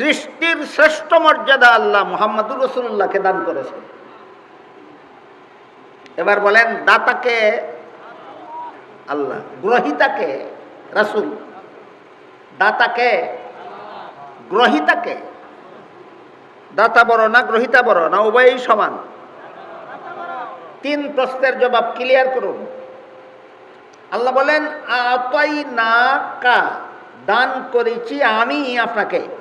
সৃষ্টির শ্রেষ্ঠ মর্যাদা আল্লাহ মোহাম্মদুর রসুল্লাহকে দান করেছেন। এবার বলেন, দাতাকে আল্লাহ, গ্রহিতাকে রাসুল, দাতাকে, গ্রহিতাকে, দাতা বড় না গ্রহিতা বড় না উভয়ই সমান? তিন প্রশ্নের জবাব ক্লিয়ার করুন। আল্লাহ বলেন আতাই না কা দান করেছি আমি আপনাকে।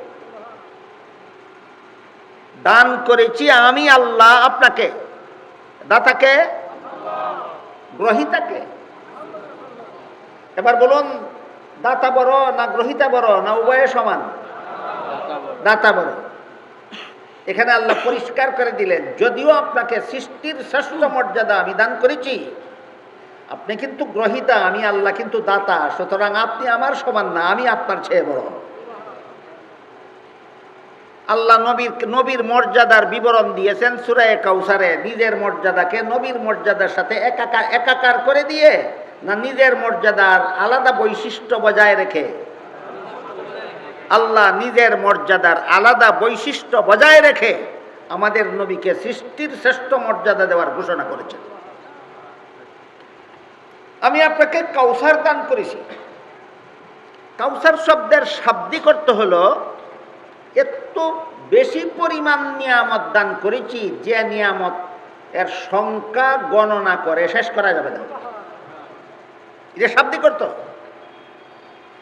দান করেছি আমি আল্লাহ আপনাকে। দাতাকে? গ্রহিতাকে। এবার বলুন, দাতা বড় না গ্রহিতা বড় না উভয়ে সমান? দাতা বড়। এখানে আল্লাহ পরিষ্কার করে দিলেন, যদিও আপনাকে সৃষ্টির শ্রেষ্ঠ মর্যাদা আমি দান করেছি, আপনি কিন্তু গ্রহিতা, আমি আল্লাহ কিন্তু দাতা, সুতরাং আপনি আমার সমান না, আমি আপনার চেয়ে বড়। আল্লাহ নবীর নবীর মর্যাদার বিবরণ দিয়েছেন সুরায় কাউসারে। নিজের মর্যাদাকে নবীর মর্যাদার সাথে একাকার একাকার করে দিয়ে না নিজের মর্যাদার আলাদা বৈশিষ্ট্য বজায় রেখে? আল্লাহ নিজের মর্যাদার আলাদা বৈশিষ্ট্য বজায় রেখে আমাদের নবীকে সৃষ্টির শ্রেষ্ঠ মর্যাদা দেওয়ার ঘোষণা করেছেন। আমি আপনাকে কাউসার দান করেছি। কাউসার শব্দের শাব্দিক অর্থ হলো এত বেশি পরিমাণ নিয়ামত দান করেছি, যে নিয়ামত এর সংখ্যা গণনা করে শেষ করা যাবে না। এটা শাব্দিক অর্থ।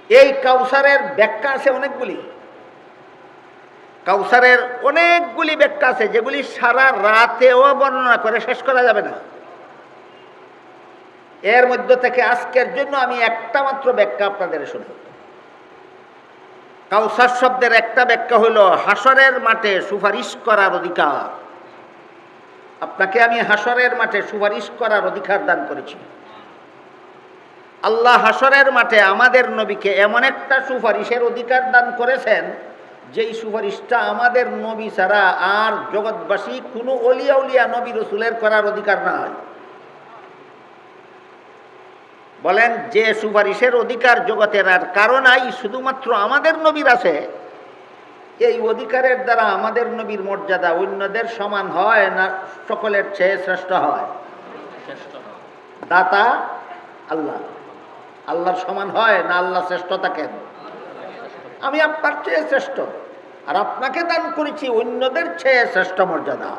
এই কাউসারের ব্যাখ্যা আছে অনেকগুলি। কাউসারের অনেকগুলি ব্যাখ্যা আছে, যেগুলি সারা রাতেও বর্ণনা করে শেষ করা যাবে না। এর মধ্য থেকে আজকের জন্য আমি একটা মাত্র ব্যাখ্যা আপনাদের শুনি কাউসার শব্দের একটা ব্যাখ্যা হইল, হাসরের মাঠে সুপারিশ করার অধিকার। আপনাকে আমি হাসরের মাঠে সুপারিশ করার অধিকার দান করেছি। আল্লাহ হাসরের মাঠে আমাদের নবীকে এমন একটা সুপারিশের অধিকার দান করেছেন, যেই সুপারিশটা আমাদের নবী ছাড়া আর জগৎবাসী কোনো অলিয়া উলিয়া নবী রসুলের করার অধিকার নাই। বলেন, যে সুপারিশের অধিকার জগতের আর কারণ আই শুধুমাত্র আমাদের নবীর আছে। এই অধিকারের দ্বারা আমাদের নবীর মর্যাদা অন্যদের সমান হয় না, সকলের চেয়ে শ্রেষ্ঠ হয়? দাতা আল্লাহ। আল্লাহর সমান হয় না আল্লাহ শ্রেষ্ঠ থাকেন? আমি আপনার চেয়ে শ্রেষ্ঠ, আর আপনাকে দান করেছি অন্যদের চেয়ে শ্রেষ্ঠ মর্যাদা।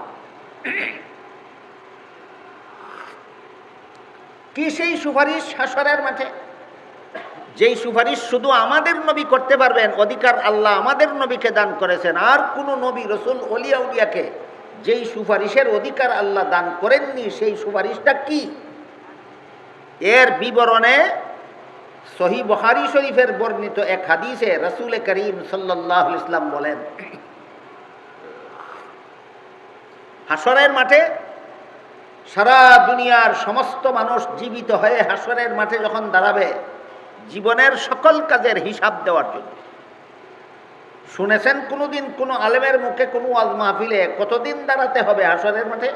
কি সেই সুপারিশ হাসরের মাঠে? যেই সুপারিশ শুধু আমাদের নবী করতে পারবেন, অধিকার আল্লাহ আমাদের নবীকে দান করেছেন। আর কোনো নবী, রসুল অলিয়া উলিয়াকে যেই সুপারিশের অধিকার আল্লাহ দান করেননি, সেই সুপারিশটা কি? এর বিবরণে সহি বহারি শরীফের বর্ণিত এক হাদিসে রসুল করিম সাল্লাহ ইসলাম বলেন, হাসরের মাঠে সারা দুনিয়ার সমস্ত মানুষ জীবিত হয়ে হাসরের মাঠে যখন দাঁড়াবে, জীবনের সকল কাজের হিসাব দেওয়ার জন্য। শুনেছেন কোনোদিন কোনো আলেমের মুখে কোনো আজ মাহফিলে কতদিন দাঁড়াতে হবে হাসরের মাঠে?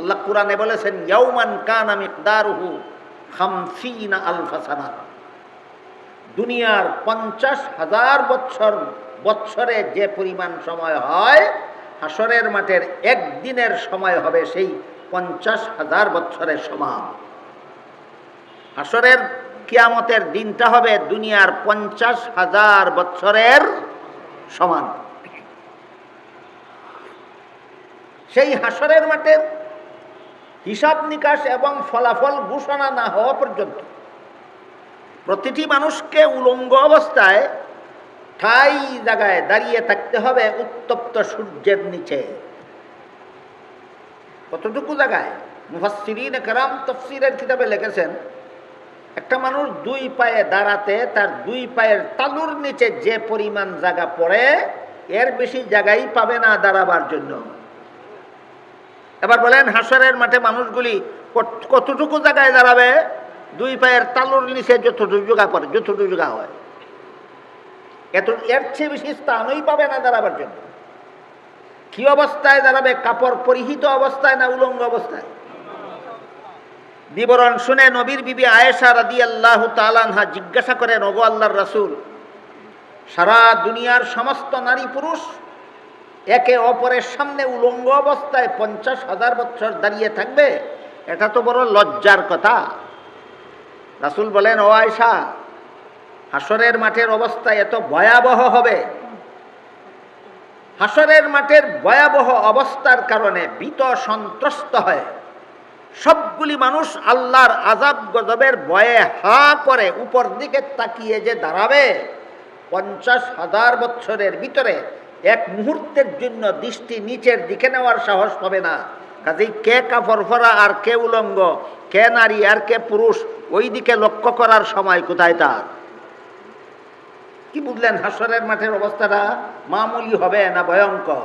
আল্লাহ কোরআনে বলেছেন, ইয়াউমান কানা মিকদারুহু খামসিনা আলফাসানা দুনিয়ার পঞ্চাশ হাজার বৎসর, বৎসরে যে পরিমাণ সময় হয় হাসরের মাঠের একদিনের সময় হবে সেই পঞ্চাশ হাজার বৎসরের সমান হাসরের কিয়ামতের দিনটা হবে দুনিয়ার পঞ্চাশ হাজার বৎসরের সমান। সেই হাসরের মাঠের হিসাব নিকাশ এবং ফলাফল ঘোষণা না হওয়া পর্যন্ত প্রতিটি মানুষকে উলঙ্গ অবস্থায় ঠাই জায়গায় দাঁড়িয়ে থাকতে হবে উত্তপ্ত সূর্যের নিচে। কতটুকু জায়গায়? মুফাসিরিন কারাম তফসিরের কিতাবে লিখেছেন, একটা মানুষ দুই পায়ে দাঁড়াতে তার দুই পায়ের তালুর নিচে যে পরিমাণ জায়গা পড়ে, এর বেশি জায়গাই পাবে না দাঁড়াবার জন্য। এবার বলেন, হাসরের মাঠে মানুষগুলি কতটুকু জায়গায় দাঁড়াবে? দুই পায়ের তালুর নিচে যতটুকু জায়গা পড়ে, যতটুকু জায়গা হয়। এত এর চেয়ে বেশি স্থানই পাবে না দাঁড়াবার জন্য। কি অবস্থায় দাঁড়াবে? কাপড় পরিহিত অবস্থায় না উলঙ্গ অবস্থায়? বিবরণ শুনে নবীর বিবি আয়েশা রাদি আল্লাহ তালানহা জিজ্ঞাসা করেন, ওগো আল্লাহর রাসুল, সারা দুনিয়ার সমস্ত নারী পুরুষ একে অপরের সামনে উলঙ্গ অবস্থায় পঞ্চাশ হাজার বছর দাঁড়িয়ে থাকবে? এটা তো বড় লজ্জার কথা। রাসুল বলেন, ও আয়সা হাসরের মাঠের অবস্থা এত ভয়াবহ হবে। হাসরের মাঠের ভয়াবহ অবস্থার কারণে ভীত সন্ত্রস্ত হয়। সবগুলি মানুষ আল্লাহর আজাব গজবের ভয়ে হা করে উপর দিকে তাকিয়ে যে দাঁড়াবে, পঞ্চাশ হাজার বছরের ভিতরে এক মুহূর্তের জন্য দৃষ্টি নিচের দিকে নেওয়ার সাহস পাবে না। কাজেই কে কাফরফরা আর কে উলঙ্গ, কে নারী আর কে পুরুষ ওই দিকে লক্ষ্য করার সময় কোথায় তার? কি বুঝলেন হাসরের মাঠের অবস্থাটা? মামুলি হবে না ভয়ঙ্কর?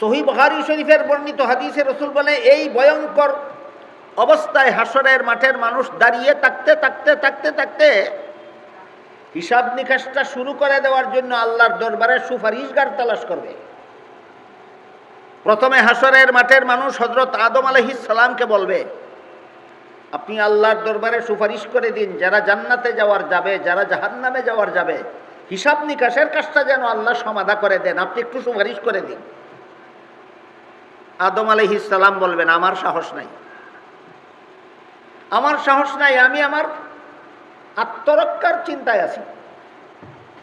সহি বহারি শরীফের বর্ণিত হাদিসে রসুল বলে, এই ভয়ঙ্কর অবস্থায় হাসরের মাঠের মানুষ দাঁড়িয়ে থাকতে থাকতে থাকতে থাকতে হিসাব নিকাশটা শুরু করে দেওয়ার জন্য আল্লাহর দরবারে সুপারিশগার তালাশ করবে। প্রথমে হাসরের মাঠের মানুষ হজরত আদম সালামকে বলবে আপনি আল্লাহর দরবারে সুপারিশ করে দিন, যারা জান্নাতে যাওয়ার যাবে, যারা জাহান্নামে যাওয়ার যাবে, হিসাব নিকাশের কাজটা যেন আল্লাহ সমাধা করে দেন, আপনি একটু সুপারিশ করে দিন। আদম সালাম বলবেন, আমার সাহস নাই। আমার সাহস নাই, আমি আমার আত্মরক্ষার চিন্তায় আছি।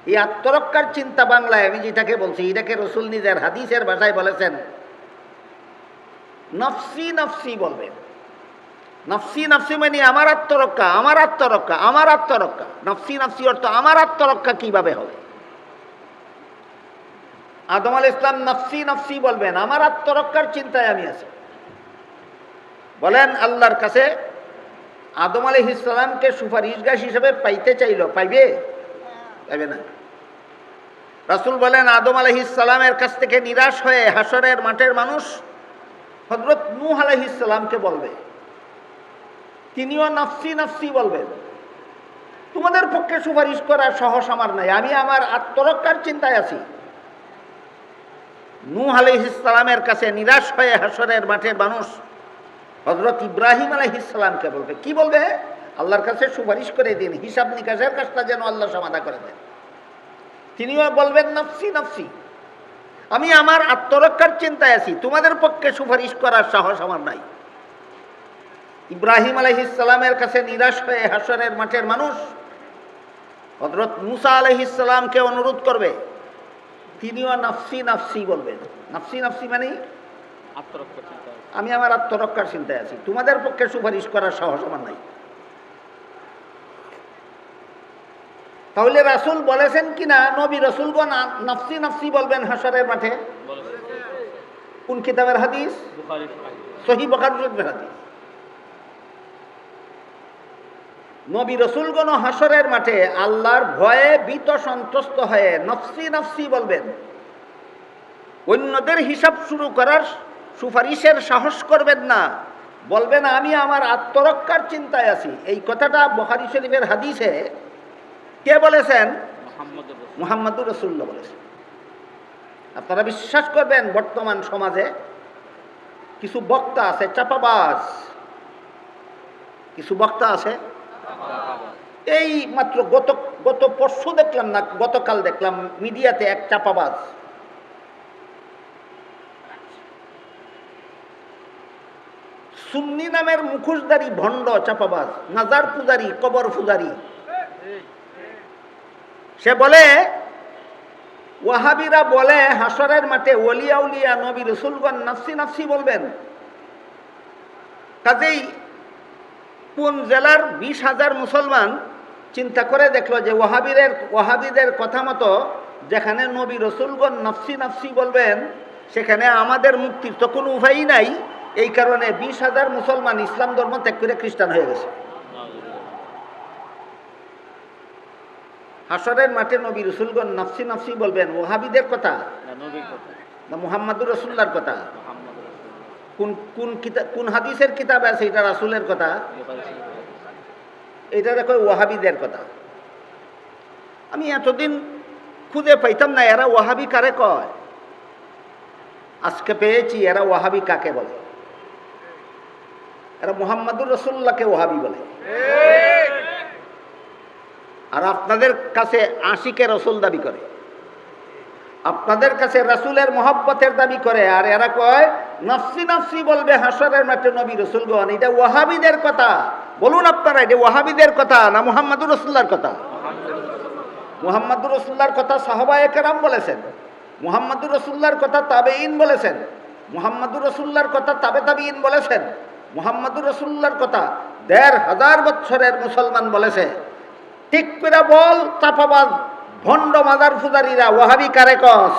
এই আত্মরক্ষার চিন্তা বাংলায় আমি যেটাকে বলছি, এটাকে রসুল নিজের হাদিসের ভাষায় বলেছেন, নফসি নফসি বলবেন। নফসি নফসি মানে আমার আত্মরক্ষা আমার আত্মরক্ষা আমার আত্মরক্ষা। নফসি নফসি অর্থ আমার আত্মরক্ষা কীভাবে হবে? আদম আল ইসলাম নফসি নফসি বলবেন, আমার আত্মরক্ষার চিন্তায় আমি আছি। বলেন, আল্লাহর কাছে আদম আলী ইসলামকে সুপারিশগাস হিসেবে পাইতে চাইল, পাইবে? পাইবে না। রাসুল বলেন, আদম আলহিসাল্লামের কাছ থেকে নিরাশ হয়ে হাসরের মাঠের মানুষ হজরত নূহ আলহিসাল্লামকে বলবে তিনিও নাফসি নাফসি বলবেন। তোমাদের পক্ষে সুপারিশ করার সাহস আমার নাই। আমি আমার আত্মরক্ষার চিন্তায় আছি। নূহ আলহিসাল্লামের কাছে নিরাশ হয়ে হাসরের মাঠের মানুষ হজরত ইব্রাহিম আলহিসাল্লামকে বলবে, কি বলবে? আল্লাহর কাছে সুপারিশ করে দিন। হিসাব নিকাশের কাজটা যেন আল্লাহ সমাধা করে দেন। তিনিও বলবেন, নফসি নফসি। আমি আমার আত্মরক্ষার চিন্তায় আছি। তোমাদের পক্ষে সুপারিশ করার সাহস আমার নাই। ইব্রাহিম আলহিসাল্লামের কাছে নিরাশ হয়ে হাসরের মাঠের মানুষ হজরত মুসা আলহিসাল্লামকে অনুরোধ করবে। তিনিও নফসি নফসি বলবেন। নফসি নফসি মানে? আমি আমার আত্মরক্ষার চিন্তায় আছি। তোমাদের পক্ষে সুপারিশ করার সাহস আমার নাই। তাহলে রাসুল বলেছেন কিনা? নবী রসুলগণ নফসি নফসি বলবেন হাসরের মাঠে। কোন কিতাবের হাদিস? সহি বখার হাদিস। নবী রসুলগণ হাসরের মাঠে আল্লাহর ভয়ে ভীত সন্ত্রস্ত হয়ে নফসি নফসি বলবেন। অন্যদের হিসাব শুরু করার সুপারিশের সাহস করবেন না। বলবেন আমি আমার আত্মরক্ষার চিন্তায় আছি। এই কথাটা বহারি শরীফের হাদিসে কে বলেছেন? মুহাম্মদ রাসূল। রসুল্লাহ বলেছেন। আপনারা বিশ্বাস করবেন বর্তমান সমাজে কিছু বক্তা আছে চাপাবাজ। কিছু বক্তা আছে এই মাত্র গত গত পরশু দেখলাম না, গতকাল দেখলাম মিডিয়াতে এক চাপাবাজ। সুন্নি নামের মুখোশধারী ভণ্ড চাপাবাজ, নাজার পূজারি, কবর পূজারি। সে বলে, ওয়াহাবিরা বলে হাসরের মাঠে ওলিয়া উলিয়া নবী রসুলগণ নাফসি নাফসি বলবেন। কাজেই কোন জেলার বিশ হাজার মুসলমান চিন্তা করে দেখল যে ওয়াহাবিরের ওয়াহাবিদের কথা মতো যেখানে নবী রসুলগণ নফসি নফসি বলবেন সেখানে আমাদের মুক্তির তো কোনো উপায়ই নাই। এই কারণে বিশ হাজার মুসলমান ইসলাম ধর্ম ত্যাগ করে খ্রিস্টান হয়ে গেছে। হাসরের মাঠে নবী রসুলগণ নফসি নফসি বলবেন ওহাবিদের কথা না মুহাম্মাদুর রসুল্লার কথা। কোন কোন কিতাব কোন হাদিসের কিতাব আছে এটা রাসুলের কথা। এটা দেখো ওয়াহাবিদের কথা। আমি এতদিন খুঁজে পাইতাম না, এরা ওয়াহাবি কারে কয়? আজকে পেয়েছি, এরা ওয়াহাবি কাকে বলে? এরা মুহাম্মাদুর রসুল্লাহকে ওয়াহাবি বলে। আর আপনাদের কাছে আশিকে রসুল দাবি করে। আপনাদের কাছে রাসুলের মহব্বতের দাবি করে, আর এরা কয়, নফসি নফসি বলবে হাসরের মাঠে নবী রসুলগণ এটা ওয়াহাবিদের কথা। বলুন আপনারা, এটা ওয়াহাবিদের কথা না মুহাম্মাদুর রসুল্লার কথা? মুহাম্মাদুর রসুল্লার কথা সাহবা একরাম বলেছেন। মুহাম্মাদুর রসুল্লার কথা তাবেইন বলেছেন। মুহাম্মাদুর রসুল্লার কথা তাবে তাবিইন বলেছেন। মুহাম্মাদুর রসুল্লার কথা দেড় হাজার বছরের মুসলমান বলেছে। ঠিক বল, চাপাবাজ, ভণ্ড মাদার ফুজারিরা ওয়াহাবি কারেকস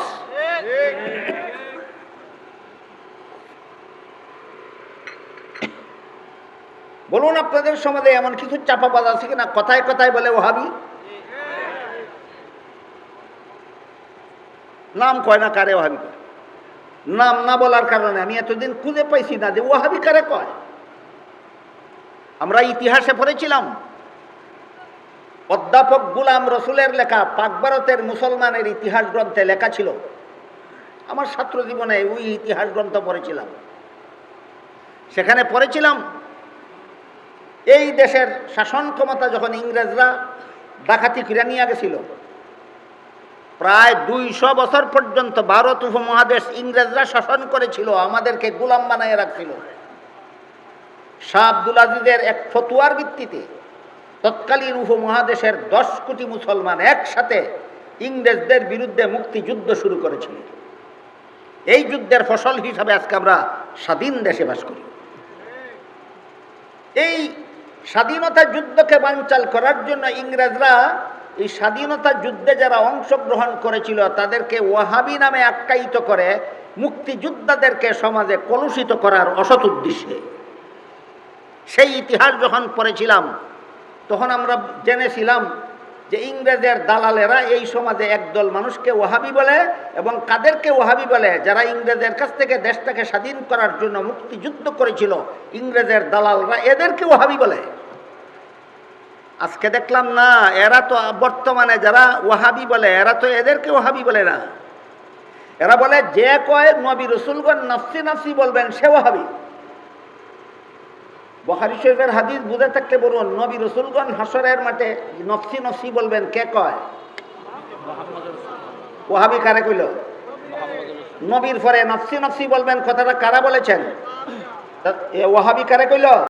বলুন আপনাদের সমাজে এমন কিছু চাপা চাপাবাজ আছে কিনা? কথায় কথায় বলে ওহাবি। নাম কয় না কারে ওহাবি? নাম না বলার কারণে আমি এতদিন খুঁজে পাইছি না যে ওহাবি কারে কয়। আমরা ইতিহাসে পড়েছিলাম, অধ্যাপক গুলাম রসুলের লেখা পাক ভারতের মুসলমানের ইতিহাস গ্রন্থে লেখা ছিল। আমার ছাত্র জীবনে ওই ইতিহাস গ্রন্থ পড়েছিলাম। সেখানে পড়েছিলাম এই দেশের শাসন ক্ষমতা যখন ইংরেজরা ডাকাতি করে নিয়ে গেছিল, প্রায় দুইশো বছর পর্যন্ত ভারত উপমহাদেশ ইংরেজরা শাসন করেছিল, আমাদেরকে গোলাম বানায় রাখছিল। শাহ আব্দুল আজিজের এক ফতুয়ার ভিত্তিতে তৎকালীন উপমহাদেশের দশ কোটি মুসলমান একসাথে ইংরেজদের বিরুদ্ধে মুক্তিযুদ্ধ শুরু করেছিল। এই যুদ্ধের ফসল হিসাবে আজকে আমরা স্বাধীন দেশে বাস করি। এই স্বাধীনতা যুদ্ধকে বাঞ্চাল করার জন্য ইংরেজরা এই স্বাধীনতা যুদ্ধে যারা অংশগ্রহণ করেছিল, তাদেরকে ওয়াহাবি নামে আখ্যায়িত করে মুক্তিযোদ্ধাদেরকে সমাজে কলুষিত করার অসৎ উদ্দেশ্যে। সেই ইতিহাস যখন পড়েছিলাম, তখন আমরা জেনেছিলাম যে ইংরেজের দালালেরা এই সমাজে একদল মানুষকে ওহাবি বলে এবং কাদেরকে ওহাবি বলে? যারা ইংরেজের কাছ থেকে দেশটাকে স্বাধীন করার জন্য মুক্তিযুদ্ধ করেছিল, ইংরেজের দালালরা এদেরকে ওহাবি বলে? আজকে দেখলাম না, এরা তো বর্তমানে যারা ওহাবি বলে, এরা তো এদেরকে ওহাবি বলে না। এরা বলে, যে কয় নবী রসুলগণ নফসি নফসি বলবেন, সে ওহাবি বখারি শরীফের হাদিস বুঝে থাকতে বলুন, নবী রসুলগণ হাসরের মাঠে নফসি নফসি বলবেন, কে কয়? ওহাবি কারে কইল? নবীর পরে নফসি নফসি বলবেন, কথাটা কারা বলেছেন? ওহাবি কারে কইল?